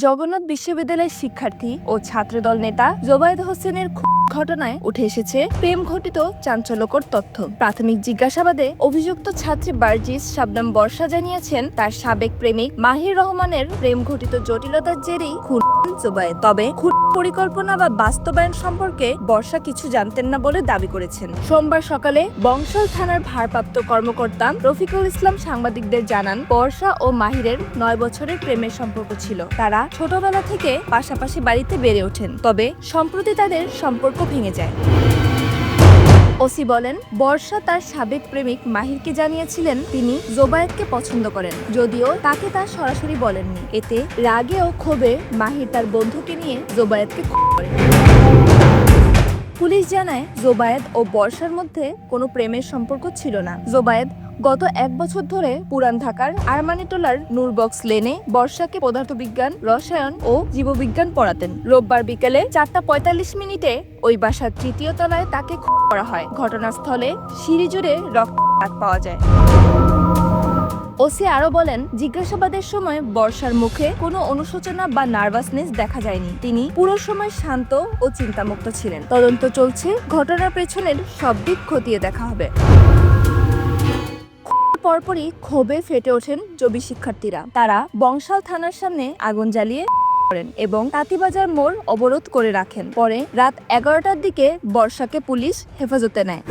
জগন্নাথ বিশ্ববিদ্যালয়ের শিক্ষার্থী ও ছাত্রদল নেতা জোবায়দ হোসেনের খুন ঘটনায় উঠে এসেছে প্রেম ঘটিত চাঞ্চল্যকর তথ্য। প্রাথমিক জিজ্ঞাসাবাদে অভিযুক্ত ছাত্রী বার্জিস শাবনাম বর্ষা জানিয়েছেন, তার সাবেক প্রেমিক মাহির রহমানের প্রেম ঘটিত জটিলতার জেরেই খুন জোবায়েদ তবে খুন পরিকল্পনা বা বাস্তবায়ন সম্পর্কে বর্ষা কিছু জানতেন না বলে দাবি করেছেন। সোমবার সকালে বংশাল থানার ভারপ্রাপ্ত কর্মকর্তা রফিকুল ইসলাম সাংবাদিকদের জানান, বর্ষা ও মাহিরের নয় বছরের প্রেমের সম্পর্ক ছিল। তারা ছোটবেলা থেকে পাশাপাশি বাড়িতে বেড়ে ওঠেন। তবে সম্প্রতি তাদের সম্পর্ক ভেঙে যায়। ওসি বলেন, বর্ষা তার সাবেক প্রেমিক মাহিরকে জানিয়েছিলেন তিনি জোবায়েতকে পছন্দ করেন, যদিও তাকে তা সরাসরি বলেননি। এতে রাগে ও ক্ষোভে মাহির তার বন্ধুকে নিয়ে জোবায়েতকে করেন পুলিশ জানায়, জোবায়েদ ও বর্ষার মধ্যে কোনো প্রেমের সম্পর্ক ছিল না। জোবায়েদ গত এক বছর ধরে পুরান ঢাকার আরমানিটোলার নূরবক্স লেনে বর্ষাকে পদার্থবিজ্ঞান, রসায়ন ও জীববিজ্ঞান পড়াতেন। রোববার বিকেলে চারটা পঁয়তাল্লিশ মিনিটে ওই বাসার তৃতীয় তলায় তাকে করা হয়। ঘটনাস্থলে সিঁড়ি জুড়ে রক্ত পাওয়া যায়। ওসি আরও বলেন, জিজ্ঞাসাবাদের সময় বর্ষার মুখে কোনো অনুশোচনা বা নার্ভাসনেস দেখা যায়নি। তিনি পুরো সময় শান্ত ও চিন্তামুক্ত ছিলেন। তদন্ত চলছে। ঘটনার পেছনের সব দিক খতিয়ে দেখা হবে। পরপরই ক্ষোভে ফেটে ওঠেন জবি শিক্ষার্থীরা। তারা বংশাল থানার সামনে আগুন জ্বালিয়ে করেন এবং তাঁতিবাজার মোড় অবরোধ করে রাখেন। পরে রাত এগারোটার দিকে বর্ষাকে পুলিশ হেফাজতে নেয়।